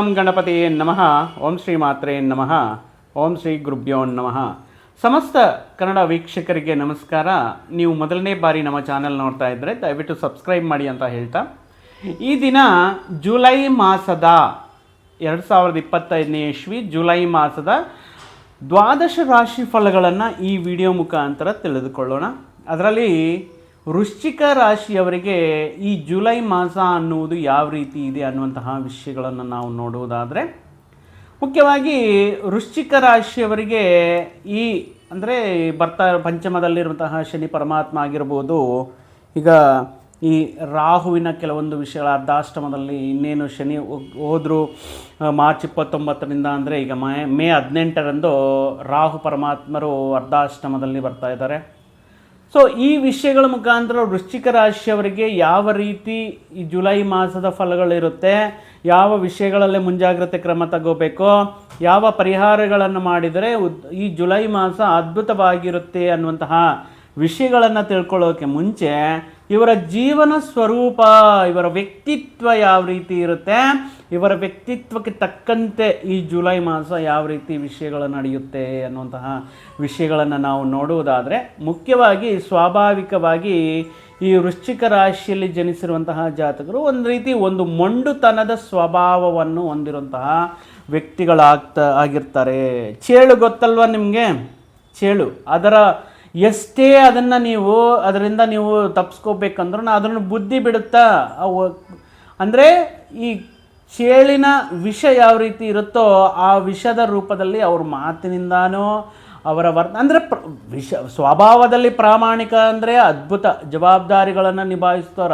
ಓಂ ಗಣಪತಿಯೇ ನಮಃ ಓಂ ಶ್ರೀ ಮಾತ್ರೇ ನಮಃ ಓಂ ಶ್ರೀ ಗುರುಭ್ಯೋ ನಮಃ ಸಮಸ್ತ ಕನ್ನಡ ವೀಕ್ಷಕರಿಗೆ ನಮಸ್ಕಾರ. ನೀವು ಮೊದಲನೇ ಬಾರಿ ನಮ್ಮ ಚಾನೆಲ್ ನೋಡ್ತಾ ಇದ್ದರೆ ದಯವಿಟ್ಟು ಸಬ್ಸ್ಕ್ರೈಬ್ ಮಾಡಿ ಅಂತ ಹೇಳ್ತಾ. ಈ ದಿನ ಜುಲೈ ಮಾಸದ ಎರಡು ಸಾವಿರದ ಇಪ್ಪತ್ತೈದನೇ ಇಸ್ವಿ, ಜುಲೈ ಮಾಸದ ದ್ವಾದಶ ರಾಶಿ ಫಲಗಳನ್ನು ಈ ವಿಡಿಯೋ ಮುಖಾಂತರ ತಿಳಿದುಕೊಳ್ಳೋಣ. ಅದರಲ್ಲಿ ವೃಶ್ಚಿಕ ರಾಶಿಯವರಿಗೆ ಈ ಜುಲೈ ಮಾಸ ಅನ್ನುವುದು ಯಾವ ರೀತಿ ಇದೆ ಅನ್ನುವಂತಹ ವಿಷಯಗಳನ್ನು ನಾವು ನೋಡುವುದಾದರೆ, ಮುಖ್ಯವಾಗಿ ವೃಶ್ಚಿಕ ರಾಶಿಯವರಿಗೆ ಈ ಅಂದರೆ ಬರ್ತಾ, ಪಂಚಮದಲ್ಲಿರುವಂತಹ ಶನಿ ಪರಮಾತ್ಮ ಆಗಿರ್ಬೋದು, ಈಗ ಈ ರಾಹುವಿನ ಕೆಲವೊಂದು ವಿಷಯಗಳ ಅರ್ಧಾಷ್ಟಮದಲ್ಲಿ ಇನ್ನೇನು ಶನಿ ಹೋದರೂ ಮಾರ್ಚ್ ಇಪ್ಪತ್ತೊಂಬತ್ತರಿಂದ ಅಂದರೆ ಈಗ ಮೇ ಮೇ ಹದಿನೆಂಟರಂದು ರಾಹು ಪರಮಾತ್ಮರು ಅರ್ಧಾಷ್ಟಮದಲ್ಲಿ ಬರ್ತಾ ಇದ್ದಾರೆ. ಸೊ ಈ ವಿಷಯಗಳ ಮುಖಾಂತರ ವೃಶ್ಚಿಕ ರಾಶಿಯವರಿಗೆ ಯಾವ ರೀತಿ ಈ ಜುಲೈ ಮಾಸದ ಫಲಗಳಿರುತ್ತೆ ಯಾವ ವಿಷಯಗಳಲ್ಲಿ ಮುಂಜಾಗ್ರತೆ ಕ್ರಮ ತಗೋಬೇಕು, ಯಾವ ಪರಿಹಾರಗಳನ್ನು ಮಾಡಿದರೆ ಈ ಜುಲೈ ಮಾಸ ಅದ್ಭುತವಾಗಿರುತ್ತೆ ಅನ್ನುವಂತಹ ವಿಷಯಗಳನ್ನು ತಿಳ್ಕೊಳ್ಳೋಕೆ ಮುಂಚೆ ಇವರ ಜೀವನ ಸ್ವರೂಪ, ಇವರ ವ್ಯಕ್ತಿತ್ವ ಯಾವ ರೀತಿ ಇರುತ್ತೆ, ಇವರ ವ್ಯಕ್ತಿತ್ವಕ್ಕೆ ತಕ್ಕಂತೆ ಈ ಜುಲೈ ಮಾಸ ಯಾವ ರೀತಿ ವಿಷಯಗಳು ನಡೆಯುತ್ತೆ ಅನ್ನುವಂತಹ ವಿಷಯಗಳನ್ನು ನಾವು ನೋಡುವುದಾದರೆ, ಮುಖ್ಯವಾಗಿ, ಸ್ವಾಭಾವಿಕವಾಗಿ ಈ ವೃಶ್ಚಿಕ ರಾಶಿಯಲ್ಲಿ ಜನಿಸಿರುವಂತಹ ಜಾತಕರು ಒಂದು ರೀತಿ ಒಂದು ಮೊಂಡುತನದ ಸ್ವಭಾವವನ್ನು ಹೊಂದಿರುವಂತಹ ವ್ಯಕ್ತಿಗಳಾಗ್ತಾ, ಆಗಿರ್ತಾರೆ. ಚೇಳು ಗೊತ್ತಲ್ವ ನಿಮಗೆ? ಚೇಳು. ಅದರ ಎಷ್ಟೇ ಅದನ್ನು ನೀವು ಅದರಿಂದ ನೀವು ತಪ್ಪಿಸ್ಕೋಬೇಕಂದ್ರೂ ಅದನ್ನು ಬುದ್ಧಿ ಬಿಡುತ್ತಾ? ಅವು ಅಂದರೆ ಈ ಚೇಳಿನ ವಿಷ ಯಾವ ರೀತಿ ಇರುತ್ತೋ ಆ ವಿಷದ ರೂಪದಲ್ಲಿ ಅವ್ರ ಮಾತಿನಿಂದಾನೋ ಅವರ ವರ್, ಅಂದರೆ ಪ್ರ, ವಿಷ, ಸ್ವಭಾವದಲ್ಲಿ ಪ್ರಾಮಾಣಿಕ ಅಂದರೆ ಅದ್ಭುತ ಜವಾಬ್ದಾರಿಗಳನ್ನು ನಿಭಾಯಿಸ್ತಾರ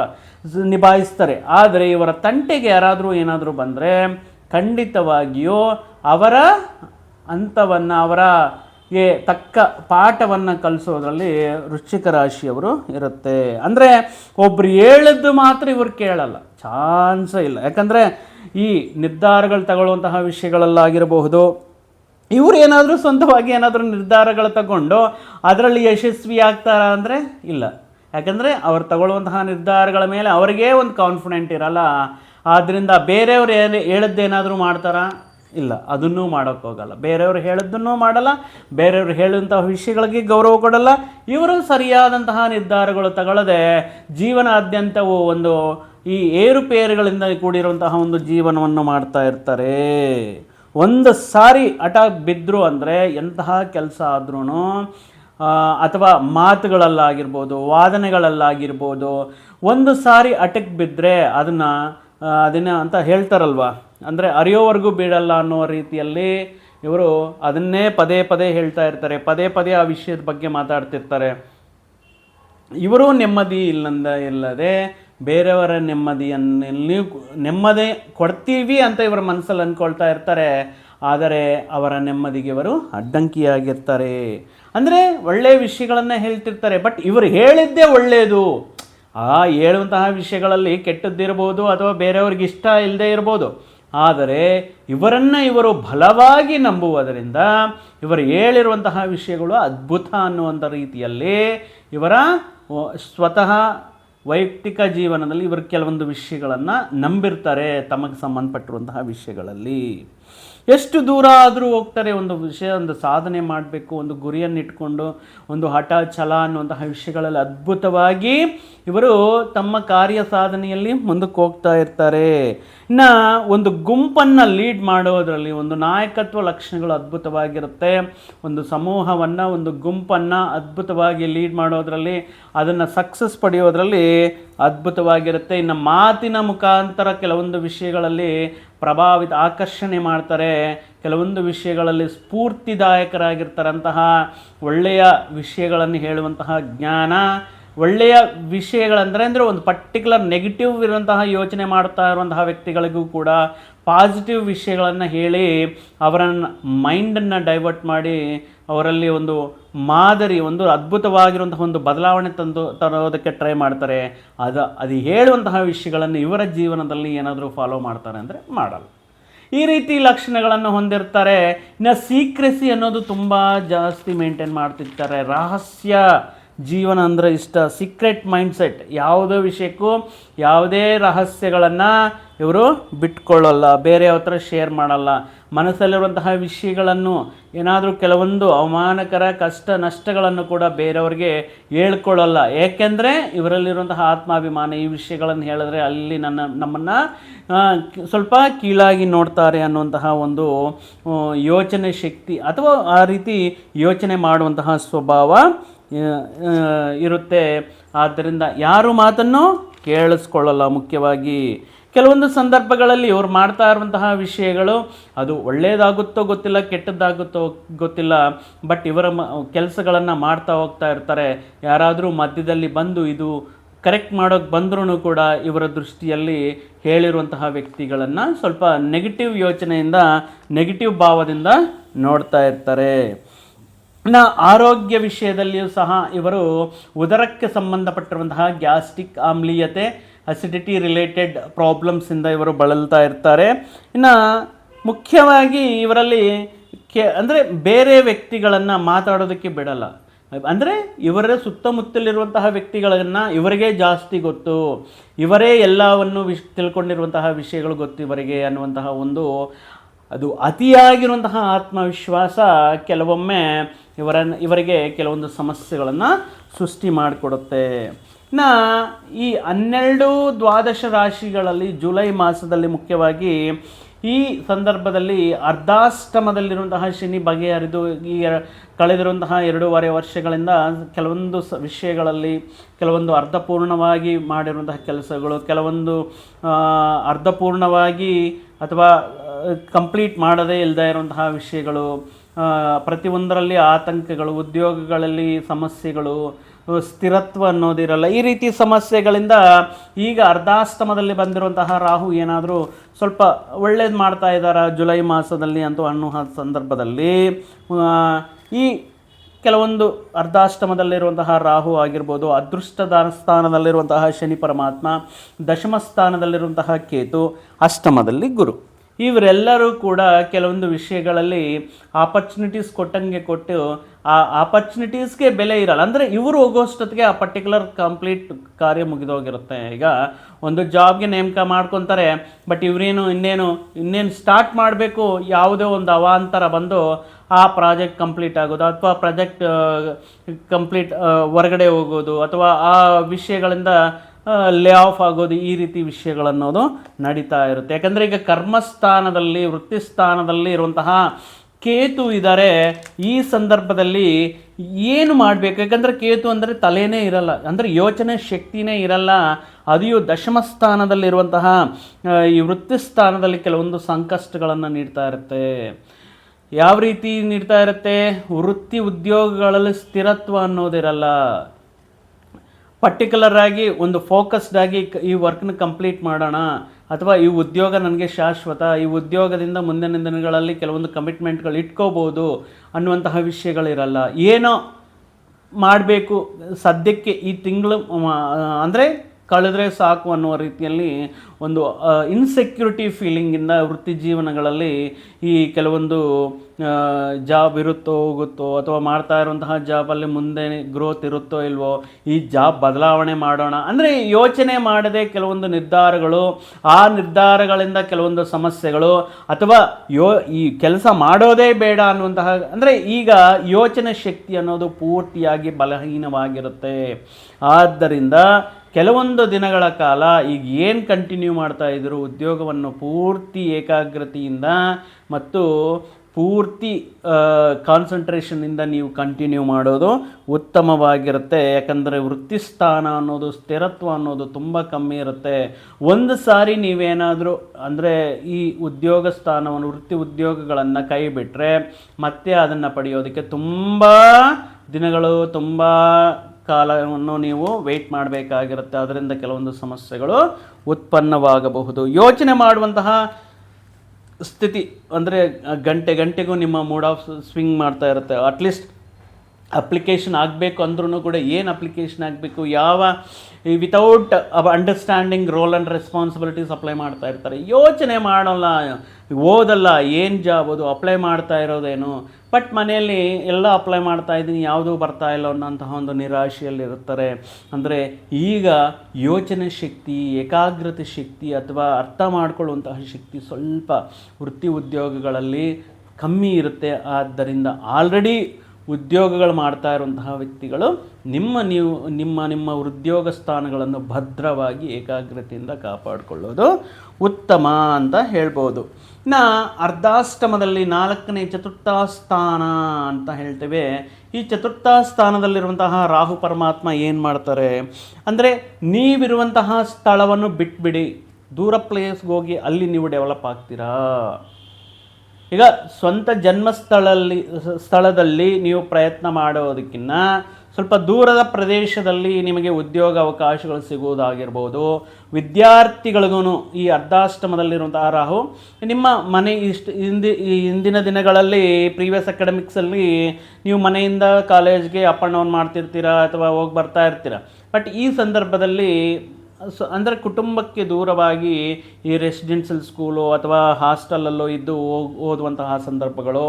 ನಿಭಾಯಿಸ್ತಾರೆ. ಆದರೆ ಇವರ ತಂಟೆಗೆ ಯಾರಾದರೂ ಏನಾದರೂ ಬಂದರೆ ಖಂಡಿತವಾಗಿಯೂ ಅವರ ಹಂತವನ್ನು, ಅವರ ಗೆ ತಕ್ಕ ಪಾಠವನ್ನು ಕಲಿಸೋದ್ರಲ್ಲಿ ವೃಶ್ಚಿಕ ರಾಶಿಯವರು ಇರುತ್ತೆ. ಅಂದರೆ ಒಬ್ರು ಹೇಳಿದ್ದು ಮಾತ್ರ ಇವರು ಕೇಳಲ್ಲ. ಚಾನ್ಸೇ ಇಲ್ಲ. ಯಾಕಂದರೆ ಈ ನಿರ್ಧಾರಗಳು ತಗೊಳ್ಳುವಂತಹ ವಿಷಯಗಳಲ್ಲಾಗಿರಬಹುದು. ಇವರು ಏನಾದರೂ ಸ್ವಂತವಾಗಿ ಏನಾದರೂ ನಿರ್ಧಾರಗಳು ತಗೊಂಡು ಅದರಲ್ಲಿ ಯಶಸ್ವಿ ಆಗ್ತಾರ ಅಂದರೆ ಇಲ್ಲ. ಯಾಕಂದರೆ ಅವ್ರು ತಗೊಳ್ಳುವಂತಹ ನಿರ್ಧಾರಗಳ ಮೇಲೆ ಅವರಿಗೇ ಒಂದು ಕಾನ್ಫಿಡೆಂಟ್ ಇರಲ್ಲ. ಆದ್ದರಿಂದ ಬೇರೆಯವ್ರು ಏನು ಹೇಳಿದ್ದೇನಾದರೂ ಮಾಡ್ತಾರಾ? ಇಲ್ಲ, ಅದನ್ನೂ ಮಾಡೋಕ್ಕೋಗಲ್ಲ ಬೇರೆಯವರು ಹೇಳಿದ್ದನ್ನೂ ಮಾಡಲ್ಲ, ಬೇರೆಯವರು ಹೇಳಿದಂತಹ ವಿಷಯಗಳಿಗೆ ಗೌರವ ಕೊಡಲ್ಲ. ಇವರು ಸರಿಯಾದಂತಹ ನಿರ್ಧಾರಗಳು ತಗೊಳ್ಳದೆ ಜೀವನಾದ್ಯಂತವು ಒಂದು ಈ ಏರುಪೇರುಗಳಿಂದ ಕೂಡಿರುವಂತಹ ಒಂದು ಜೀವನವನ್ನು ಮಾಡ್ತಾ ಇರ್ತಾರೆ. ಒಂದು ಸಾರಿ ಹಠ ಬಿದ್ದರು ಅಂದರೆ ಎಂತಹ ಕೆಲಸ ಆದ್ರೂ ಅಥವಾ ಮಾತುಗಳಲ್ಲಾಗಿರ್ಬೋದು, ವಾದನೆಗಳಲ್ಲಾಗಿರ್ಬೋದು, ಒಂದು ಸಾರಿ ಅಟಕ್ ಬಿದ್ದರೆ ಅದನ್ನು ಅದನ್ನು ಅಂತ ಹೇಳ್ತಾರಲ್ವ? ಅಂದರೆ ಅರಿಯೋವರೆಗೂ ಬಿಡಲ್ಲ ಅನ್ನೋ ರೀತಿಯಲ್ಲಿ ಇವರು ಅದನ್ನೇ ಪದೇ ಪದೇ ಹೇಳ್ತಾ ಇರ್ತಾರೆ, ಪದೇ ಪದೇ ಆ ವಿಷಯದ ಬಗ್ಗೆ ಮಾತಾಡ್ತಿರ್ತಾರೆ. ಇವರು ನೆಮ್ಮದಿ ಇಲ್ಲಂದ ಇಲ್ಲದೆ ಬೇರೆಯವರ ನೆಮ್ಮದಿಯನ್ನು ನೆಮ್ಮದಿ ಕೊಡ್ತೀವಿ ಅಂತ ಇವರ ಮನಸ್ಸಲ್ಲಿ ಅಂದ್ಕೊಳ್ತಾ ಇರ್ತಾರೆ. ಆದರೆ ಅವರ ನೆಮ್ಮದಿಗೆ ಇವರು ಅಡ್ಡಂಕಿಯಾಗಿರ್ತಾರೆ. ಅಂದರೆ ಒಳ್ಳೆಯ ವಿಷಯಗಳನ್ನು ಹೇಳ್ತಿರ್ತಾರೆ, ಬಟ್ ಇವರು ಹೇಳಿದ್ದೇ ಒಳ್ಳೆಯದು ಆ ಹೇಳುವಂತಹ ವಿಷಯಗಳಲ್ಲಿ ಕೆಟ್ಟದ್ದಿರ್ಬೋದು ಅಥವಾ ಬೇರೆಯವ್ರಿಗೆ ಇಷ್ಟ ಇಲ್ಲದೆ ಇರ್ಬೋದು. ಆದರೆ ಇವರನ್ನು ಇವರು ಬಲವಾಗಿ ನಂಬುವುದರಿಂದ ಇವರು ಹೇಳಿರುವಂತಹ ವಿಷಯಗಳು ಅದ್ಭುತ ಅನ್ನುವಂಥ ರೀತಿಯಲ್ಲಿ ಇವರ ಸ್ವತಃ ವೈಯಕ್ತಿಕ ಜೀವನದಲ್ಲಿ ಇವರು ಕೆಲವೊಂದು ವಿಷಯಗಳನ್ನು ನಂಬಿರ್ತಾರೆ, ತಮಗೆ ಸಂಬಂಧಪಟ್ಟಿರುವಂತಹ ವಿಷಯಗಳಲ್ಲಿ. ಎಷ್ಟು ದೂರ ಆದರೂ ಹೋಗ್ತಾರೆ ಒಂದು ವಿಷಯ, ಒಂದು ಸಾಧನೆ ಮಾಡಬೇಕು, ಒಂದು ಗುರಿಯನ್ನು ಇಟ್ಕೊಂಡು ಒಂದು ಹಠ, ಛಲ ಅನ್ನುವಂತಹ ವಿಷಯಗಳಲ್ಲಿ ಅದ್ಭುತವಾಗಿ ಇವರು ತಮ್ಮ ಕಾರ್ಯ ಸಾಧನೆಯಲ್ಲಿ ಮುಂದಕ್ಕೆ ಹೋಗ್ತಾ ಇರ್ತಾರೆ. ಇನ್ನು ಒಂದು ಗುಂಪನ್ನು ಲೀಡ್ ಮಾಡೋದರಲ್ಲಿ ಒಂದು ನಾಯಕತ್ವ ಲಕ್ಷಣಗಳು ಅದ್ಭುತವಾಗಿರುತ್ತೆ. ಒಂದು ಸಮೂಹವನ್ನು, ಒಂದು ಗುಂಪನ್ನು ಅದ್ಭುತವಾಗಿ ಲೀಡ್ ಮಾಡೋದರಲ್ಲಿ, ಅದನ್ನು ಸಕ್ಸಸ್ ಪಡೆಯೋದರಲ್ಲಿ ಅದ್ಭುತವಾಗಿರುತ್ತೆ. ಇನ್ನು ಮಾತಿನ ಮುಖಾಂತರ ಕೆಲವೊಂದು ವಿಷಯಗಳಲ್ಲಿ ಪ್ರಭಾವಿತ ಆಕರ್ಷಣೆ ಮಾಡ್ತಾರೆ. ಕೆಲವೊಂದು ವಿಷಯಗಳಲ್ಲಿ ಸ್ಫೂರ್ತಿದಾಯಕರಾಗಿರ್ತಾರಂತಹ ಒಳ್ಳೆಯ ವಿಷಯಗಳನ್ನು ಹೇಳುವಂತಹ ಜ್ಞಾನ, ಒಳ್ಳೆಯ ವಿಷಯಗಳಂದರೆ ಅಂದರೆ ಒಂದು ಪರ್ಟಿಕ್ಯುಲರ್ ನೆಗೆಟಿವ್ ಇರುವಂತಹ ಯೋಚನೆ ಮಾಡ್ತಾ ಇರುವಂತಹ ವ್ಯಕ್ತಿಗಳಿಗೂ ಕೂಡ ಪಾಸಿಟಿವ್ ವಿಷಯಗಳನ್ನು ಹೇಳಿ ಅವರನ್ನು ಮೈಂಡನ್ನು ಡೈವರ್ಟ್ ಮಾಡಿ ಅವರಲ್ಲಿ ಒಂದು ಮಾದರಿ, ಒಂದು ಅದ್ಭುತವಾಗಿರುವಂತಹ ಒಂದು ಬದಲಾವಣೆ ತಂದು ತರೋದಕ್ಕೆ ಟ್ರೈ ಮಾಡ್ತಾರೆ. ಅದು ಅದು ಹೇಳುವಂತಹ ವಿಷಯಗಳನ್ನು ಇವರ ಜೀವನದಲ್ಲಿ ಏನಾದರೂ ಫಾಲೋ ಮಾಡ್ತಾರೆ ಅಂದರೆ ಮಾಡಲ್ಲ. ಈ ರೀತಿ ಲಕ್ಷಣಗಳನ್ನು ಹೊಂದಿರ್ತಾರೆ. ಇನ್ನು ಸೀಕ್ರೆಸಿ ಅನ್ನೋದು ತುಂಬ ಜಾಸ್ತಿ ಮೇಂಟೈನ್ ಮಾಡ್ತಿರ್ತಾರೆ. ರಹಸ್ಯ. ಜೀವನ ಅಂದರೆ ಇಷ್ಟ. ಸೀಕ್ರೆಟ್ ಮೈಂಡ್ಸೆಟ್ ಯಾವುದೇ ವಿಷಯಕ್ಕೂ ಯಾವುದೇ ರಹಸ್ಯಗಳನ್ನು ಇವರು ಬಿಟ್ಕೊಳ್ಳಲ್ಲ. ಬೇರೆಯವ್ರ ಹತ್ರ ಶೇರ್ ಮಾಡಲ್ಲ. ಮನಸ್ಸಲ್ಲಿರುವಂತಹ ವಿಷಯಗಳನ್ನು ಏನಾದರೂ ಕೆಲವೊಂದು ಅವಮಾನಕರ ಕಷ್ಟ ನಷ್ಟಗಳನ್ನು ಕೂಡ ಬೇರೆಯವ್ರಿಗೆ ಹೇಳ್ಕೊಳ್ಳಲ್ಲ. ಏಕೆಂದರೆ ಇವರಲ್ಲಿರುವಂತಹ ಆತ್ಮಾಭಿಮಾನ ಈ ವಿಷಯಗಳನ್ನು ಹೇಳಿದ್ರೆ ಅಲ್ಲಿ ನನ್ನ, ನಮ್ಮನ್ನು ಸ್ವಲ್ಪ ಕೀಳಾಗಿ ನೋಡ್ತಾರೆ ಅನ್ನುವಂತಹ ಒಂದು ಯೋಚನೆ ಶಕ್ತಿ ಅಥವಾ ಆ ರೀತಿ ಯೋಚನೆ ಮಾಡುವಂತಹ ಸ್ವಭಾವ ಇರುತ್ತೆ. ಆದ್ದರಿಂದ ಯಾರು ಮಾತನ್ನು ಕೇಳಿಸ್ಕೊಳ್ಳಲ್ಲ ಮುಖ್ಯವಾಗಿ. ಕೆಲವೊಂದು ಸಂದರ್ಭಗಳಲ್ಲಿ ಇವ್ರು ಮಾಡ್ತಾ ಇರುವಂತಹ ವಿಷಯಗಳು ಅದು ಒಳ್ಳೆಯದಾಗುತ್ತೋ ಗೊತ್ತಿಲ್ಲ, ಕೆಟ್ಟದ್ದಾಗುತ್ತೋ ಗೊತ್ತಿಲ್ಲ. ಬಟ್ ಇವರ ಮ, ಕೆಲಸಗಳನ್ನು ಮಾಡ್ತಾ ಹೋಗ್ತಾ ಇರ್ತಾರೆ. ಯಾರಾದರೂ ಮಧ್ಯದಲ್ಲಿ ಬಂದು ಇದು ಕರೆಕ್ಟ್ ಮಾಡೋಕ್ಕೆ ಬಂದ್ರೂ ಕೂಡ ಇವರ ದೃಷ್ಟಿಯಲ್ಲಿ ಹೇಳಿರುವಂತಹ ವ್ಯಕ್ತಿಗಳನ್ನು ಸ್ವಲ್ಪ ನೆಗೆಟಿವ್ ಯೋಚನೆಯಿಂದ, ನೆಗೆಟಿವ್ ಭಾವದಿಂದ ನೋಡ್ತಾ ಇರ್ತಾರೆ. ಇನ್ನು ಆರೋಗ್ಯ ವಿಷಯದಲ್ಲಿಯೂ ಸಹ ಇವರು ಉದರಕ್ಕೆ ಸಂಬಂಧಪಟ್ಟಿರುವಂತಹ ಗ್ಯಾಸ್ಟ್ರಿಕ್ ಆಮ್ಲೀಯತೆ ಅಸಿಡಿಟಿ ರಿಲೇಟೆಡ್ ಪ್ರಾಬ್ಲಮ್ಸಿಂದ ಇವರು ಬಳಲ್ತಾ ಇರ್ತಾರೆ. ಇನ್ನು ಮುಖ್ಯವಾಗಿ ಇವರಲ್ಲಿ ಕೆ, ಅಂದರೆ ಬೇರೆ ವ್ಯಕ್ತಿಗಳನ್ನು ಮಾತಾಡೋದಕ್ಕೆ ಬಿಡಲ್ಲ. ಅಂದರೆ ಇವರ ಸುತ್ತಮುತ್ತಲಿರುವಂತಹ ವ್ಯಕ್ತಿಗಳನ್ನು ಇವರಿಗೆ ಜಾಸ್ತಿ ಗೊತ್ತು, ಇವರೇ ಎಲ್ಲವನ್ನು ವಿಶ್ ತಿಳ್ಕೊಂಡಿರುವಂತಹ ವಿಷಯಗಳು ಗೊತ್ತು ಇವರಿಗೆ ಅನ್ನುವಂತಹ ಒಂದು ಅದು ಅತಿಯಾಗಿರುವಂತಹ ಆತ್ಮವಿಶ್ವಾಸ ಕೆಲವೊಮ್ಮೆ ಇವರನ್ನು ಇವರಿಗೆ ಕೆಲವೊಂದು ಸಮಸ್ಯೆಗಳನ್ನು ಸೃಷ್ಟಿ ಮಾಡಿಕೊಡುತ್ತೆ. ಇನ್ನು ಈ ಹನ್ನೆರಡು ದ್ವಾದಶ ರಾಶಿಗಳಲ್ಲಿ ಜುಲೈ ಮಾಸದಲ್ಲಿ ಮುಖ್ಯವಾಗಿ ಈ ಸಂದರ್ಭದಲ್ಲಿ ಅರ್ಧಾಷ್ಟಮದಲ್ಲಿರುವಂತಹ ಶನಿ ಬಗೆಹರಿದು, ಈ ಕಳೆದಿರುವಂತಹ ಎರಡೂವರೆ ವರ್ಷಗಳಿಂದ ಕೆಲವೊಂದು ಸ, ವಿಷಯಗಳಲ್ಲಿ ಕೆಲವೊಂದು ಅರ್ಧಪೂರ್ಣವಾಗಿ ಮಾಡಿರುವಂತಹ ಕೆಲಸಗಳು, ಕೆಲವೊಂದು ಅರ್ಧಪೂರ್ಣವಾಗಿ ಅಥವಾ ಕಂಪ್ಲೀಟ್ ಮಾಡದೇ ಇಲ್ಲದೇ ಇರುವಂತಹ ವಿಷಯಗಳು ಪ್ರತಿಯೊಂದರಲ್ಲಿ ಆತಂಕಗಳು, ಉದ್ಯೋಗಗಳಲ್ಲಿ ಸಮಸ್ಯೆಗಳು, ಸ್ಥಿರತ್ವ ಅನ್ನೋದಿರಲ್ಲ. ಈ ರೀತಿ ಸಮಸ್ಯೆಗಳಿಂದ ಈಗ ಅರ್ಧಾಸ್ತಮದಲ್ಲಿ ಬಂದಿರುವಂತಹ ರಾಹು ಏನಾದರೂ ಸ್ವಲ್ಪ ಒಳ್ಳೇದು ಮಾಡ್ತಾ ಇದ್ದಾರಾ? ಜುಲೈ ಮಾಸದಲ್ಲಿ ಅಂತೂ ಅನ್ನುವ ಸಂದರ್ಭದಲ್ಲಿ ಈ ಕೆಲವೊಂದು ಅರ್ಧಾಷ್ಟಮದಲ್ಲಿರುವಂತಹ ರಾಹು ಆಗಿರ್ಬೋದು ಅದೃಷ್ಟದ ಸ್ಥಾನದಲ್ಲಿರುವಂತಹ ಶನಿ ಪರಮಾತ್ಮ, ದಶಮ ಸ್ಥಾನದಲ್ಲಿರುವಂತಹ ಕೇತು ಅಷ್ಟಮದಲ್ಲಿ ಗುರು. ಇವರೆಲ್ಲರೂ ಕೂಡ ಕೆಲವೊಂದು ವಿಷಯಗಳಲ್ಲಿ ಆಪರ್ಚುನಿಟೀಸ್ ಕೊಟ್ಟಂಗೆ ಕೊಟ್ಟು ಆ ಆಪರ್ಚುನಿಟೀಸ್ಗೆ ಬೆಲೆ ಇರಲ್ಲ. ಅಂದರೆ ಇವರು ಹೋಗೋಷ್ಟೊತ್ತಿಗೆ ಆ ಪರ್ಟಿಕ್ಯುಲರ್ ಕಂಪ್ಲೀಟ್ ಕಾರ್ಯ ಮುಗಿದೋಗಿರುತ್ತೆ ಈಗ ಒಂದು ಜಾಬ್ಗೆ ನೇಮಕ ಮಾಡ್ಕೊತಾರೆ ಬಟ್ ಇವರೇನು ಇನ್ನೇನು ಇನ್ನೇನು ಸ್ಟಾರ್ಟ್ ಮಾಡಬೇಕು, ಯಾವುದೇ ಒಂದು ಅವಾಂತರ ಬಂದು ಆ ಪ್ರಾಜೆಕ್ಟ್ ಕಂಪ್ಲೀಟ್ ಆಗೋದು, ಅಥವಾ ಪ್ರಾಜೆಕ್ಟ್ ಕಂಪ್ಲೀಟ್ ಹೊರಗಡೆ ಹೋಗೋದು, ಅಥವಾ ಆ ವಿಷಯಗಳಿಂದ ಲೇ ಆಫ್ ಆಗೋದು ಈ ರೀತಿ ವಿಷಯಗಳನ್ನೋದು ನಡೀತಾ ಇರುತ್ತೆ. ಯಾಕಂದರೆ ಈಗ ಕರ್ಮಸ್ಥಾನದಲ್ಲಿ, ವೃತ್ತಿಸ್ಥಾನದಲ್ಲಿ ಇರುವಂತಹ ಕೇತು ಇದ್ದಾರೆ ಈ ಸಂದರ್ಭದಲ್ಲಿ ಏನು ಮಾಡಬೇಕು? ಯಾಕಂದರೆ ಕೇತು ಅಂದರೆ ತಲೆನೇ ಇರಲ್ಲ, ಅಂದರೆ ಯೋಚನೆ ಶಕ್ತಿನೇ ಇರಲ್ಲ. ದಶಮ ಸ್ಥಾನದಲ್ಲಿರುವಂತಹ ಈ ಈ ವೃತ್ತಿಸ್ಥಾನದಲ್ಲಿ ಕೆಲವೊಂದು ಸಂಕಷ್ಟಗಳನ್ನು ನೀಡ್ತಾ ಇರುತ್ತೆ. ಯಾವ ರೀತಿ ನೀಡ್ತಾ ಇರುತ್ತೆ? ವೃತ್ತಿ ಉದ್ಯೋಗಗಳಲ್ಲಿ ಸ್ಥಿರತ್ವ ಅನ್ನೋದಿರಲ್ಲ. ಪರ್ಟಿಕ್ಯುಲರ್ ಆಗಿ ಒಂದು ಫೋಕಸ್ಡ್ ಆಗಿ ಈ ವರ್ಕ್ನ ಕಂಪ್ಲೀಟ್ ಮಾಡೋಣ. ಅಥವಾ ಈ ಉದ್ಯೋಗ ನನಗೆ ಶಾಶ್ವತ, ಈ ಉದ್ಯೋಗದಿಂದ ಮುಂದಿನ ದಿನಗಳಲ್ಲಿ ಕೆಲವೊಂದು ಕಮಿಟ್ಮೆಂಟ್ಗಳು ಇಟ್ಕೋಬೋದು ಅನ್ನುವಂತಹ ವಿಷಯಗಳಿರಲ್ಲ. ಏನೋ ಮಾಡಬೇಕು. ಸದ್ಯಕ್ಕೆ ಈ ತಿಂಗಳು ಅಂದರೆ ಕಳೆದ್ರೆ ಸಾಕು ಅನ್ನುವ ರೀತಿಯಲ್ಲಿ ಒಂದು ಇನ್ಸೆಕ್ಯೂರಿಟಿ ಫೀಲಿಂಗಿಂದ ವೃತ್ತಿ ಜೀವನಗಳಲ್ಲಿ ಈ ಕೆಲವೊಂದು ಜಾಬ್ ಇರುತ್ತೋ ಹೋಗುತ್ತೋ ಅಥವಾ ಮಾಡ್ತಾ ಇರುವಂತಹ ಜಾಬಲ್ಲಿ ಮುಂದೆ ಗ್ರೋತ್ ಇರುತ್ತೋ ಇಲ್ವೋ, ಈ ಜಾಬ್ ಬದಲಾವಣೆ ಮಾಡೋಣ. ಅಂದರೆ ಯೋಚನೆ ಮಾಡದೆ ಕೆಲವೊಂದು ನಿರ್ಧಾರಗಳು, ಆ ನಿರ್ಧಾರಗಳಿಂದ ಕೆಲವೊಂದು ಸಮಸ್ಯೆಗಳು ಅಥವಾ ಯೋ, ಈ ಕೆಲಸ ಮಾಡೋದೇ ಬೇಡ ಅನ್ನುವಂತಹ, ಅಂದರೆ ಈಗ ಯೋಚನೆ ಶಕ್ತಿ ಅನ್ನೋದು ಪೂರ್ತಿಯಾಗಿ ಬಲಹೀನವಾಗಿರುತ್ತೆ. ಆದ್ದರಿಂದ ಕೆಲವೊಂದು ದಿನಗಳ ಕಾಲ ಈಗ ಏನು ಕಂಟಿನ್ಯೂ ಮಾಡ್ತಾ ಇದ್ರು ಉದ್ಯೋಗವನ್ನು ಪೂರ್ತಿ ಏಕಾಗ್ರತೆಯಿಂದ ಮತ್ತು ಪೂರ್ತಿ ಕಾನ್ಸಂಟ್ರೇಷನ್ನಿಂದ ನೀವು ಕಂಟಿನ್ಯೂ ಮಾಡೋದು ಉತ್ತಮವಾಗಿರುತ್ತೆ. ಯಾಕಂದರೆ ವೃತ್ತಿಸ್ಥಾನ ಅನ್ನೋದು, ಸ್ಥಿರತ್ವ ಅನ್ನೋದು ತುಂಬ ಕಮ್ಮಿ ಇರುತ್ತೆ. ಒಂದು ಸಾರಿ ನೀವೇನಾದರೂ, ಅಂದರೆ ಈ ಉದ್ಯೋಗ ಸ್ಥಾನವನ್ನು ವೃತ್ತಿ ಉದ್ಯೋಗಗಳನ್ನು ಕೈ ಬಿಟ್ಟರೆ ಮತ್ತೆ ಅದನ್ನು ಪಡೆಯೋದಕ್ಕೆ ತುಂಬ ದಿನಗಳು, ತುಂಬ ಕಾಲವನ್ನು ನೀವು ವೆಯ್ಟ್ ಮಾಡಬೇಕಾಗಿರುತ್ತೆ. ಅದರಿಂದ ಕೆಲವೊಂದು ಸಮಸ್ಯೆಗಳು ಉತ್ಪನ್ನವಾಗಬಹುದು. ಯೋಚನೆ ಮಾಡುವಂತಹ ಸ್ಥಿತಿ ಅಂದರೆ ಗಂಟೆ ಗಂಟೆಗೂ ನಿಮ್ಮ ಮೂಡ್ ಆಫ್ ಸ್ವಿಂಗ್ ಮಾಡ್ತಾ ಇರುತ್ತೆ. ಅಟ್ಲೀಸ್ಟ್ ಅಪ್ಲಿಕೇಶನ್ ಆಗಬೇಕು ಅಂದ್ರೂ ಕೂಡ ಏನು ಅಪ್ಲಿಕೇಶನ್ ಆಗಬೇಕು, ಯಾವ without understanding role and responsibilities apply ಮಾಡ್ತಾ ಇರ್ತಾರೆ. ಯೋಚನೆ ಮಾಡೋಲ್ಲ, ಓದಲ್ಲ, ಏನು ಜಾಬ್ ಅದು ಅಪ್ಲೈ ಮಾಡ್ತಾ ಇರೋದೇನು? ಬಟ್ ಮನೆಯಲ್ಲಿ ಎಲ್ಲ ಅಪ್ಲೈ ಮಾಡ್ತಾ ಇದ್ದೀನಿ, ಯಾವುದೂ ಬರ್ತಾ ಇಲ್ಲ ಅನ್ನೋಂತಹ ಒಂದು ನಿರಾಶೆಯಲ್ಲಿರುತ್ತಾರೆ ಅಂದರೆ ಈಗ ಯೋಚನೆ ಶಕ್ತಿ, ಏಕಾಗ್ರತೆ ಶಕ್ತಿ ಅಥವಾ ಅರ್ಥ ಮಾಡಿಕೊಳ್ಳುವಂತಹ ಶಕ್ತಿ ಸ್ವಲ್ಪ ವೃತ್ತಿ ಉದ್ಯೋಗಗಳಲ್ಲಿ ಕಮ್ಮಿ ಇರುತ್ತೆ. ಆದ್ದರಿಂದ ಆಲ್ರೆಡಿ ಉದ್ಯೋಗಗಳು ಮಾಡ್ತಾ ಇರುವಂತಹ ವ್ಯಕ್ತಿಗಳು ನಿಮ್ಮ ನೀವು, ನಿಮ್ಮ ನಿಮ್ಮ ಉದ್ಯೋಗ ಸ್ಥಾನಗಳನ್ನು ಭದ್ರವಾಗಿ ಏಕಾಗ್ರತೆಯಿಂದ ಕಾಪಾಡಿಕೊಳ್ಳೋದು ಉತ್ತಮ ಅಂತ ಹೇಳ್ಬೋದು. ಇನ್ನು ಅರ್ಧಾಷ್ಟಮದಲ್ಲಿ ನಾಲ್ಕನೇ ಚತುರ್ಥ ಸ್ಥಾನ ಅಂತ ಹೇಳ್ತೇವೆ. ಈ ಚತುರ್ಥ ಸ್ಥಾನದಲ್ಲಿರುವಂತಹ ರಾಹು ಪರಮಾತ್ಮ ಏನು ಮಾಡ್ತಾರೆ? ಅಂದರೆ ನೀವಿರುವಂತಹ ಸ್ಥಳವನ್ನು ಬಿಟ್ಬಿಡಿ. ದೂರ ಪ್ಲೇಸ್ಗೆ ಹೋಗಿ ಅಲ್ಲಿ ನೀವು ಡೆವಲಪ್ ಆಗ್ತೀರಾ? ಈಗ ಸ್ವಂತ ಜನ್ಮಸ್ಥಳಲ್ಲಿ, ಸ್ಥಳದಲ್ಲಿ ನೀವು ಪ್ರಯತ್ನ ಮಾಡೋದಕ್ಕಿಂತ ಸ್ವಲ್ಪ ದೂರದ ಪ್ರದೇಶದಲ್ಲಿ ನಿಮಗೆ ಉದ್ಯೋಗ ಅವಕಾಶಗಳು ಸಿಗುವುದಾಗಿರ್ಬೋದು. ವಿದ್ಯಾರ್ಥಿಗಳಿಗೂ ಈ ಅರ್ಧಾಷ್ಟಮದಲ್ಲಿರುವಂತಹ ರಾಹು, ನಿಮ್ಮ ಮನೆ ಇಷ್ಟು, ಹಿಂದಿ ಹಿಂದಿನ ದಿನಗಳಲ್ಲಿ ಪ್ರೀವಿಯಸ್ ಅಕಾಡೆಮಿಕ್ಸಲ್ಲಿ ನೀವು ಮನೆಯಿಂದ ಕಾಲೇಜ್ಗೆ ಅಪ್ ಆ್ಯಂಡ್ ಡೌನ್ ಮಾಡ್ತಿರ್ತೀರಾ ಅಥವಾ ಹೋಗಿ ಬರ್ತಾ ಇರ್ತೀರ? ಬಟ್ ಈ ಸಂದರ್ಭದಲ್ಲಿ ಸೊ, ಅಂದರೆ ಕುಟುಂಬಕ್ಕೆ ದೂರವಾಗಿ ಈ ರೆಸಿಡೆನ್ಷಿಯಲ್ ಸ್ಕೂಲು ಅಥವಾ ಹಾಸ್ಟೆಲಲ್ಲೋ ಇದ್ದು ಓದ್ ಓದುವಂತಹ ಸಂದರ್ಭಗಳು,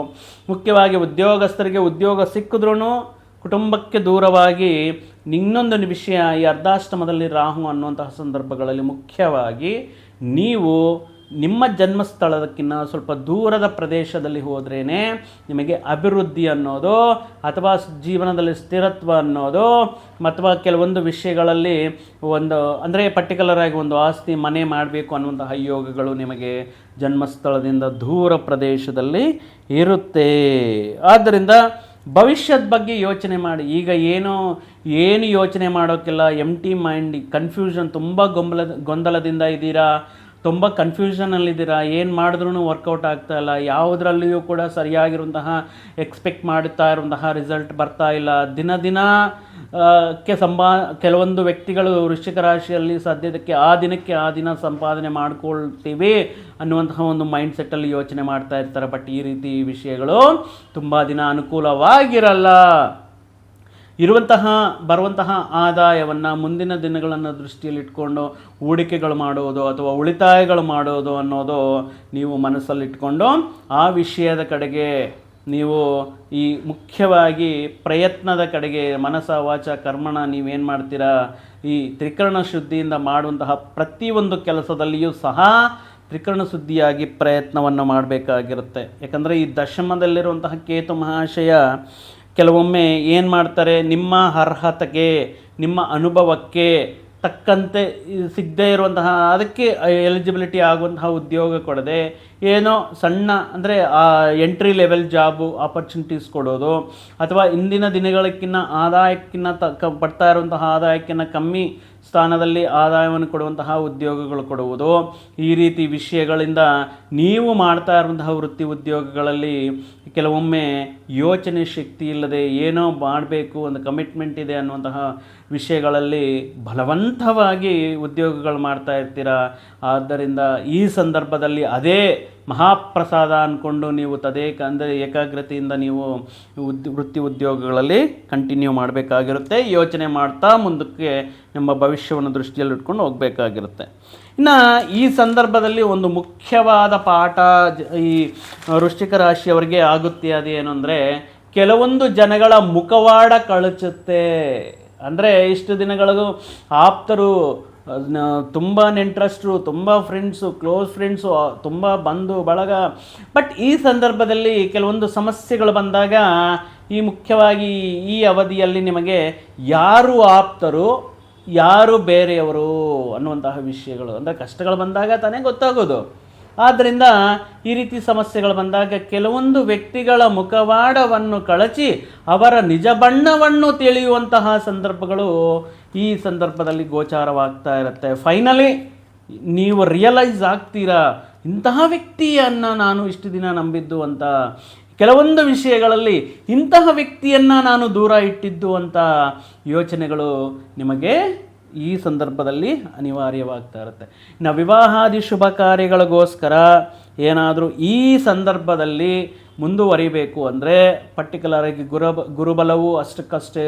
ಮುಖ್ಯವಾಗಿ ಉದ್ಯೋಗಸ್ಥರಿಗೆ ಉದ್ಯೋಗ ಸಿಕ್ಕಿದ್ರೂ ಕುಟುಂಬಕ್ಕೆ ದೂರವಾಗಿ ಇನ್ನೊಂದು ವಿಷಯ ಈ ಅರ್ಧಾಷ್ಟಮದಲ್ಲಿ ರಾಹು ಅನ್ನುವಂತಹ ಸಂದರ್ಭಗಳಲ್ಲಿ ಮುಖ್ಯವಾಗಿ ನೀವು ನಿಮ್ಮ ಜನ್ಮಸ್ಥಳದಕ್ಕಿಂತ ಸ್ವಲ್ಪ ದೂರದ ಪ್ರದೇಶದಲ್ಲಿ ಹೋದ್ರೇ ನಿಮಗೆ ಅಭಿವೃದ್ಧಿ ಅನ್ನೋದು ಅಥವಾ ಜೀವನದಲ್ಲಿ ಸ್ಥಿರತ್ವ ಅನ್ನೋದು ಅಥವಾ ಕೆಲವೊಂದು ವಿಷಯಗಳಲ್ಲಿ ಒಂದು, ಅಂದರೆ ಪರ್ಟಿಕ್ಯುಲರ್ ಆಗಿ ಒಂದು ಆಸ್ತಿ ಮನೆ ಮಾಡಬೇಕು ಅನ್ನುವಂತಹ ಯೋಗಗಳು ನಿಮಗೆ ಜನ್ಮಸ್ಥಳದಿಂದ ದೂರ ಪ್ರದೇಶದಲ್ಲಿ ಇರುತ್ತೆ. ಆದ್ದರಿಂದ ಭವಿಷ್ಯದ ಬಗ್ಗೆ ಯೋಚನೆ ಮಾಡಿ. ಈಗ ಏನು ಏನು ಯೋಚನೆ ಮಾಡೋಕ್ಕಿಲ್ಲ. ಎಂ ಟಿ ಮೈಂಡ್ ಕನ್ಫ್ಯೂಷನ್ ತುಂಬ ಗೊಂಬಲ, ಗೊಂದಲದಿಂದ ಇದ್ದೀರಾ? ತುಂಬ ಕನ್ಫ್ಯೂಷನಲ್ಲಿದ್ದೀರಾ ಏನು ಮಾಡಿದ್ರೂ ವರ್ಕೌಟ್ ಆಗ್ತಾ ಇಲ್ಲ. ಯಾವುದರಲ್ಲಿಯೂ ಕೂಡ ಸರಿಯಾಗಿರುವಂತಹ ಎಕ್ಸ್ಪೆಕ್ಟ್ ಮಾಡ್ತಾ ಇರುವಂತಹ ರಿಸಲ್ಟ್ ಬರ್ತಾ ಇಲ್ಲ. ದಿನ ದಿನ ಕ್ಕೆ ಸಂಬಾ, ಕೆಲವೊಂದು ವ್ಯಕ್ತಿಗಳು ವೃಶ್ಚಿಕ ರಾಶಿಯಲ್ಲಿ ಸದ್ಯದಕ್ಕೆ ಆ ದಿನಕ್ಕೆ ಆ ದಿನ ಸಂಪಾದನೆ ಮಾಡ್ಕೊಳ್ತೀವಿ ಅನ್ನುವಂತಹ ಒಂದು ಮೈಂಡ್ ಸೆಟ್ಟಲ್ಲಿ ಯೋಚನೆ ಮಾಡ್ತಾ ಇರ್ತಾರೆ. ಬಟ್ ಈ ರೀತಿ ವಿಷಯಗಳು ತುಂಬ ದಿನ ಅನುಕೂಲವಾಗಿರಲ್ಲ. ಇರುವಂತಹ, ಬರುವಂತಹ ಆದಾಯವನ್ನು ಮುಂದಿನ ದಿನಗಳನ್ನು ದೃಷ್ಟಿಯಲ್ಲಿಟ್ಕೊಂಡು ಹೂಡಿಕೆಗಳು ಮಾಡುವುದು ಅಥವಾ ಉಳಿತಾಯಗಳು ಮಾಡೋದು ಅನ್ನೋದು ನೀವು ಮನಸ್ಸಲ್ಲಿಟ್ಕೊಂಡು ಆ ವಿಷಯದ ಕಡೆಗೆ ನೀವು ಈ ಮುಖ್ಯವಾಗಿ ಪ್ರಯತ್ನದ ಕಡೆಗೆ ಮನಸ ವಾಚ, ಕರ್ಮಣ ನೀವೇನು ಮಾಡ್ತೀರಾ? ಈ ತ್ರಿಕರಣ ಶುದ್ಧಿಯಿಂದ ಮಾಡುವಂತಹ ಪ್ರತಿಯೊಂದು ಕೆಲಸದಲ್ಲಿಯೂ ಸಹ ತ್ರಿಕರಣ ಶುದ್ಧಿಯಾಗಿ ಪ್ರಯತ್ನವನ್ನು ಮಾಡಬೇಕಾಗಿರುತ್ತೆ. ಯಾಕಂದರೆ ಈ ದಶಮದಲ್ಲಿರುವಂತಹ ಕೇತು ಮಹಾಶಯ ಕೆಲವೊಮ್ಮೆ ಏನು ಮಾಡ್ತಾರೆ, ನಿಮ್ಮ ಅರ್ಹತೆಗೆ, ನಿಮ್ಮ ಅನುಭವಕ್ಕೆ ತಕ್ಕಂತೆ ಸಿಗದೇ ಇರುವಂತಹ, ಅದಕ್ಕೆ ಎಲಿಜಿಬಿಲಿಟಿ ಆಗುವಂತಹ ಉದ್ಯೋಗ ಕೊಡದೆ ಏನೋ ಸಣ್ಣ ಅಂದರೆ ಎಂಟ್ರಿ ಲೆವೆಲ್ ಜಾಬು ಆಪರ್ಚುನಿಟೀಸ್ ಕೊಡೋದು, ಅಥವಾ ಇಂದಿನ ದಿನಗಳಕ್ಕಿಂತ ಆದಾಯಕ್ಕಿಂತ ಕ ಪಡ್ತಾ ಇರುವಂತಹ ಆದಾಯಕ್ಕಿನ್ನ ಕಮ್ಮಿ ಸ್ಥಾನದಲ್ಲಿ ಆದಾಯವನ್ನು ಕೊಡುವಂತಹ ಉದ್ಯೋಗಗಳು ಕೊಡುವುದು. ಈ ರೀತಿ ವಿಷಯಗಳಿಂದ ನೀವು ಮಾಡ್ತಾ ಇರುವಂತಹ ವೃತ್ತಿ ಉದ್ಯೋಗಗಳಲ್ಲಿ ಕೆಲವೊಮ್ಮೆ ಯೋಚನೆ ಶಕ್ತಿ ಇಲ್ಲದೆ ಏನೋ ಮಾಡಬೇಕು, ಒಂದು ಕಮಿಟ್ಮೆಂಟ್ ಇದೆ ಅನ್ನುವಂತಹ ವಿಷಯಗಳಲ್ಲಿ ಬಲವಂತವಾಗಿ ಉದ್ಯೋಗಗಳು ಮಾಡ್ತಾ ಇರ್ತೀರ? ಆದ್ದರಿಂದ ಈ ಸಂದರ್ಭದಲ್ಲಿ ಅದೇ ಮಹಾಪ್ರಸಾದ ಅಂದ್ಕೊಂಡು ನೀವು ತದೇಕ ಅಂದರೆ ಏಕಾಗ್ರತೆಯಿಂದ ನೀವು ಉದ್, ವೃತ್ತಿ ಉದ್ಯೋಗಗಳಲ್ಲಿ ಕಂಟಿನ್ಯೂ ಮಾಡಬೇಕಾಗಿರುತ್ತೆ. ಯೋಚನೆ ಮಾಡ್ತಾ ಮುಂದಕ್ಕೆ ನಿಮ್ಮ ಭವಿಷ್ಯವನ್ನು ದೃಷ್ಟಿಯಲ್ಲಿ ಇಟ್ಕೊಂಡು ಹೋಗಬೇಕಾಗಿರುತ್ತೆ. ಇನ್ನು ಈ ಸಂದರ್ಭದಲ್ಲಿ ಒಂದು ಮುಖ್ಯವಾದ ಪಾಠ ಈ ವೃಶ್ಚಿಕ ರಾಶಿಯವರಿಗೆ ಆಗುತ್ತೆ ಅದೇನು ಅಂದರೆ, ಕೆಲವೊಂದು ಜನಗಳ ಮುಖವಾಡ ಕಳಚುತ್ತೆ. ಅಂದರೆ ಇಷ್ಟು ದಿನಗಳಿಗೂ ಆಪ್ತರು ತುಂಬ ನೆಂಟ್ರಸ್ಟ್ರು ತುಂಬ ಫ್ರೆಂಡ್ಸು ಕ್ಲೋಸ್ ಫ್ರೆಂಡ್ಸು ತುಂಬ ಬಂಧು, ಬಳಗ. ಬಟ್ ಈ ಸಂದರ್ಭದಲ್ಲಿ ಕೆಲವೊಂದು ಸಮಸ್ಯೆಗಳು ಬಂದಾಗ, ಈ ಮುಖ್ಯವಾಗಿ ಈ ಅವಧಿಯಲ್ಲಿ ನಿಮಗೆ ಯಾರು ಆಪ್ತರು, ಯಾರು ಬೇರೆಯವರು ಅನ್ನುವಂತಹ ವಿಷಯಗಳು. ಅಂದರೆ ಕಷ್ಟಗಳು ಬಂದಾಗ ತಾನೇ ಗೊತ್ತಾಗೋದು. ಆದ್ದರಿಂದ ಈ ರೀತಿ ಸಮಸ್ಯೆಗಳು ಬಂದಾಗ ಕೆಲವೊಂದು ವ್ಯಕ್ತಿಗಳ ಮುಖವಾಡವನ್ನು ಕಳಚಿ ಅವರ ನಿಜ ಬಣ್ಣವನ್ನು ತಿಳಿಯುವಂತಹ ಸಂದರ್ಭಗಳು ಈ ಸಂದರ್ಭದಲ್ಲಿ ಗೋಚಾರವಾಗ್ತಾ ಇರುತ್ತೆ. ಫೈನಲಿ ನೀವು ರಿಯಲೈಸ್ ಆಗ್ತೀರಾ, ಇಂತಹ ವ್ಯಕ್ತಿಯನ್ನು ನಾನು ಇಷ್ಟು ದಿನ ನಂಬಿದ್ದು ಅಂತ. ಕೆಲವೊಂದು ವಿಷಯಗಳಲ್ಲಿ ಇಂತಹ ವ್ಯಕ್ತಿಯನ್ನು ನಾನು ದೂರ ಇಟ್ಟಿದ್ದು ಅಂತ ಯೋಚನೆಗಳು ನಿಮಗೆ ಈ ಸಂದರ್ಭದಲ್ಲಿ ಅನಿವಾರ್ಯವಾಗ್ತಾ ಇರುತ್ತೆ. ಇನ್ನು ವಿವಾಹಾದಿ ಶುಭ ಕಾರ್ಯಗಳಿಗೋಸ್ಕರ ಏನಾದರೂ ಈ ಸಂದರ್ಭದಲ್ಲಿ ಮುಂದುವರಿಬೇಕು ಅಂದರೆ ಪರ್ಟಿಕ್ಯುಲರಾಗಿ ಗುರುಬ ಗುರುಬಲವು ಅಷ್ಟಕ್ಕಷ್ಟೇ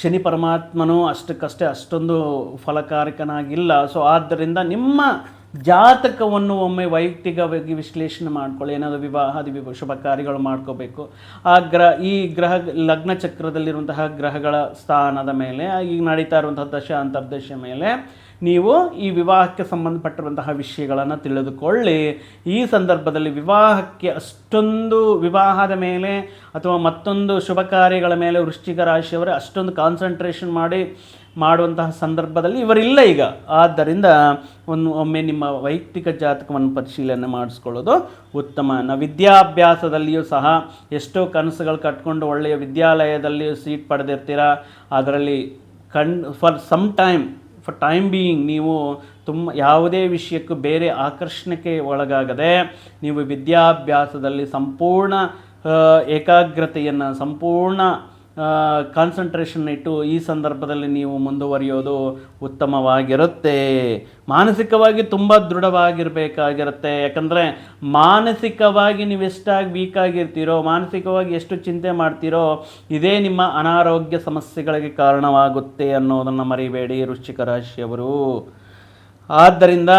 ಶನಿ ಪರಮಾತ್ಮನು ಅಷ್ಟಕ್ಕಷ್ಟೇ ಅಷ್ಟೊಂದು ಫಲಕಾರಕನಾಗಿಲ್ಲ. ಸೊ ಆದ್ದರಿಂದ ನಿಮ್ಮ ಜಾತಕವನ್ನು ಒಮ್ಮೆ ವೈಯಕ್ತಿಕವಾಗಿ ವಿಶ್ಲೇಷಣೆ ಮಾಡ್ಕೊಳ್ಳಿ, ಏನಾದರೂ ವಿವಾಹಾದಿ ವಿವ ಶುಭ ಕಾರ್ಯಗಳು ಮಾಡ್ಕೋಬೇಕು. ಆ ಗ್ರಹ, ಈ ಗ್ರಹ, ಲಗ್ನ ಚಕ್ರದಲ್ಲಿರುವಂತಹ ಗ್ರಹಗಳ ಸ್ಥಾನದ ಮೇಲೆ ಈಗ ನಡೀತಾ ಇರುವಂತಹ ದಶ, ಅಂತರ್ದಶ ಮೇಲೆ ನೀವು ಈ ವಿವಾಹಕ್ಕೆ ಸಂಬಂಧಪಟ್ಟಿರುವಂತಹ ವಿಷಯಗಳನ್ನು ತಿಳಿದುಕೊಳ್ಳಿ. ಈ ಸಂದರ್ಭದಲ್ಲಿ ವಿವಾಹಕ್ಕೆ ಅಷ್ಟೊಂದು ವಿವಾಹದ ಮೇಲೆ ಅಥವಾ ಮತ್ತೊಂದು ಶುಭ ಕಾರ್ಯಗಳ ಮೇಲೆ ವೃಶ್ಚಿಕ ರಾಶಿಯವರೇ ಅಷ್ಟೊಂದು ಕಾನ್ಸಂಟ್ರೇಷನ್ ಮಾಡಿ ಮಾಡುವಂತಹ ಸಂದರ್ಭದಲ್ಲಿ ಇವರಿಲ್ಲ ಈಗ. ಆದ್ದರಿಂದ ಒಂದು ಒಮ್ಮೆ ನಿಮ್ಮ ವೈಯಕ್ತಿಕ ಜಾತಕವನ್ನು ಪರಿಶೀಲನೆ ಮಾಡಿಸ್ಕೊಳ್ಳೋದು ಉತ್ತಮ. ನ ವಿದ್ಯಾಭ್ಯಾಸದಲ್ಲಿಯೂ ಸಹ ಎಷ್ಟೋ ಕನಸುಗಳು ಕಟ್ಕೊಂಡು ಒಳ್ಳೆಯ ವಿದ್ಯಾಲಯದಲ್ಲಿಯೂ ಸೀಟ್ ಪಡೆದಿರ್ತೀರ. ಅದರಲ್ಲಿ ಕಣ್, for some time, for time being ನೀವು ತುಂಬ, ಯಾವುದೇ ವಿಷಯಕ್ಕೂ ಬೇರೆ ಆಕರ್ಷಣೆಗೆ ಒಳಗಾಗದೆ ನೀವು ವಿದ್ಯಾಭ್ಯಾಸದಲ್ಲಿ ಸಂಪೂರ್ಣ ಏಕಾಗ್ರತೆಯನ್ನು, ಸಂಪೂರ್ಣ ಕಾನ್ಸಂಟ್ರೇಷನ್ ಇಟ್ಟು ಈ ಸಂದರ್ಭದಲ್ಲಿ ನೀವು ಮುಂದುವರಿಯೋದು ಉತ್ತಮವಾಗಿರುತ್ತೆ. ಮಾನಸಿಕವಾಗಿ ತುಂಬ ದೃಢವಾಗಿರಬೇಕಾಗಿರುತ್ತೆ. ಯಾಕಂದರೆ ಮಾನಸಿಕವಾಗಿ ನೀವು ಎಷ್ಟಾಗಿ ವೀಕ್ ಆಗಿರ್ತೀರೋ, ಮಾನಸಿಕವಾಗಿ ಎಷ್ಟು ಚಿಂತೆ ಮಾಡ್ತೀರೋ, ಇದೇ ನಿಮ್ಮ ಅನಾರೋಗ್ಯ ಸಮಸ್ಯೆಗಳಿಗೆ ಕಾರಣವಾಗುತ್ತೆ ಅನ್ನೋದನ್ನು ಮರಿಬೇಡಿ ವೃಶ್ಚಿಕ ರಾಶಿಯವರು. ಆದ್ದರಿಂದ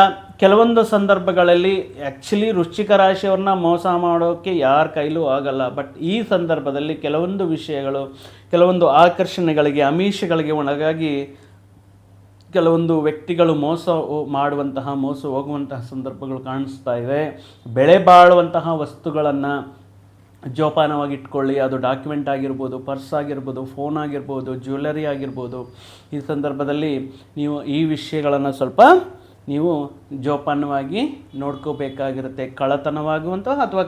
ಕೆಲವೊಂದು ಸಂದರ್ಭಗಳಲ್ಲಿ ಆ್ಯಕ್ಚುಲಿ ವೃಶ್ಚಿಕ ರಾಶಿಯವ್ರನ್ನ ಮೋಸ ಮಾಡೋಕ್ಕೆ ಯಾರ ಕೈಲೂ ಆಗಲ್ಲ. ಬಟ್ ಈ ಸಂದರ್ಭದಲ್ಲಿ ಕೆಲವೊಂದು ವಿಷಯಗಳು, ಕೆಲವೊಂದು ಆಕರ್ಷಣೆಗಳಿಗೆ ಅಮೀಷಗಳಿಗೆ ಒಳಗಾಗಿ ಕೆಲವೊಂದು ವ್ಯಕ್ತಿಗಳು ಮೋಸ ಮಾಡುವಂತಹ, ಮೋಸ ಹೋಗುವಂತಹ ಸಂದರ್ಭಗಳು ಕಾಣಿಸ್ತಾ ಇದೆ. ಬೆಳೆ ಬಾಳುವಂತಹ ವಸ್ತುಗಳನ್ನು ಜೋಪಾನವಾಗಿ ಇಟ್ಕೊಳ್ಳಿ. ಅದು ಡಾಕ್ಯುಮೆಂಟ್ ಆಗಿರ್ಬೋದು ಪರ್ಸ್ ಆಗಿರ್ಬೋದು ಫೋನ್ ಆಗಿರ್ಬೋದು ಜ್ಯುವೆಲರಿ ಆಗಿರ್ಬೋದು. ಈ ಸಂದರ್ಭದಲ್ಲಿ ನೀವು ಈ ವಿಷಯಗಳನ್ನು ಸ್ವಲ್ಪ ನೀವು ಜೋಪಾನವಾಗಿ ನೋಡ್ಕೋಬೇಕಾಗಿರುತ್ತೆ ಕಳ್ಳತನವಾಗುವಂಥ ಅಥವಾ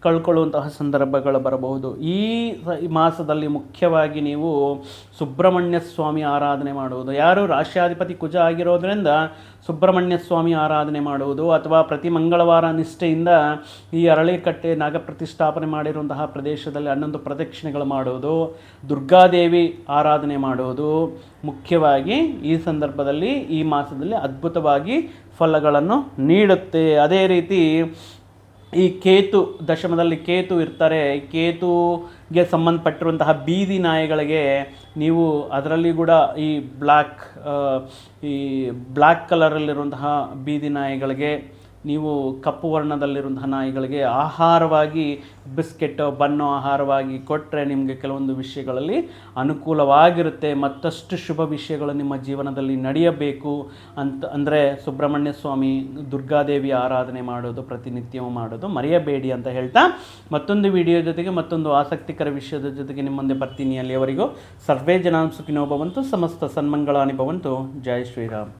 ಕಳ್ಕೊಳ್ಳುವಂತಹ ಸಂದರ್ಭಗಳು ಬರಬಹುದು. ಈ ಮಾಸದಲ್ಲಿ ಮುಖ್ಯವಾಗಿ ನೀವು ಸುಬ್ರಹ್ಮಣ್ಯ ಸ್ವಾಮಿ ಆರಾಧನೆ ಮಾಡುವುದು. ಯಾರು ರಾಷ್ಟ್ರಾಧಿಪತಿ ಕುಜ ಆಗಿರೋದ್ರಿಂದ ಸುಬ್ರಹ್ಮಣ್ಯ ಸ್ವಾಮಿ ಆರಾಧನೆ ಮಾಡುವುದು ಅಥವಾ ಪ್ರತಿ ಮಂಗಳವಾರ ನಿಷ್ಠೆಯಿಂದ ಈ ಅರಳಿಕಟ್ಟೆ ನಾಗ ಪ್ರತಿಷ್ಠಾಪನೆ ಮಾಡಿರುವಂತಹ ಪ್ರದೇಶದಲ್ಲಿ ಹನ್ನೊಂದು ಪ್ರದಕ್ಷಿಣೆಗಳು ಮಾಡುವುದು. ದುರ್ಗಾದೇವಿ ಆರಾಧನೆ ಮಾಡುವುದು. ಮುಖ್ಯವಾಗಿ ಈ ಸಂದರ್ಭದಲ್ಲಿ ಈ ಮಾಸದಲ್ಲಿ ಅದ್ಭುತವಾಗಿ ಫಲಗಳನ್ನು ನೀಡುತ್ತೆ. ಅದೇ ರೀತಿ ಈ ಕೇತು ದಶಮದಲ್ಲಿ ಕೇತು ಇರ್ತಾರೆ ಕೇತುಗೆ ಸಂಬಂಧಪಟ್ಟಿರುವಂತಹ ಬೀದಿ ನಾಯಿಗಳಿಗೆ ನೀವು ಅದರಲ್ಲಿ ಕೂಡ ಈ ಬ್ಲ್ಯಾಕ್ ಈ ಬ್ಲ್ಯಾಕ್ ಕಲರಲ್ಲಿರುವಂತಹ ಬೀದಿ ನಾಯಿಗಳಿಗೆ ನೀವು ಕಪ್ಪು ವರ್ಣದಲ್ಲಿರುವಂತಹ ನಾಯಿಗಳಿಗೆ ಆಹಾರವಾಗಿ ಬಿಸ್ಕೆಟ್ ಬನ್ನು ಆಹಾರವಾಗಿ ಕೊಟ್ಟರೆ ನಿಮಗೆ ಕೆಲವೊಂದು ವಿಷಯಗಳಲ್ಲಿ ಅನುಕೂಲವಾಗಿರುತ್ತೆ. ಮತ್ತಷ್ಟು ಶುಭ ವಿಷಯಗಳು ನಿಮ್ಮ ಜೀವನದಲ್ಲಿ ನಡೆಯಬೇಕು ಅಂತ ಅಂದರೆ ಸುಬ್ರಹ್ಮಣ್ಯ ಸ್ವಾಮಿ ದುರ್ಗಾದೇವಿ ಆರಾಧನೆ ಮಾಡೋದು, ಪ್ರತಿನಿತ್ಯವೂ ಮಾಡೋದು ಮರೆಯಬೇಡಿ ಅಂತ ಹೇಳ್ತಾ ಮತ್ತೊಂದು ವಿಡಿಯೋ ಜೊತೆಗೆ ಮತ್ತೊಂದು ಆಸಕ್ತಿಕರ ವಿಷಯದ ಜೊತೆಗೆ ನಿಮ್ಮ ಮುಂದೆ ಬರ್ತೀನಿ. ಅಲ್ಲಿಯವರೆಗೂ ಸರ್ವೇ ಭವಂತು, ಸಮಸ್ತ ಸನ್ಮಂಗಳಾನಿ ಭವಂತು. ಜೈ ಶ್ರೀರಾಮ್.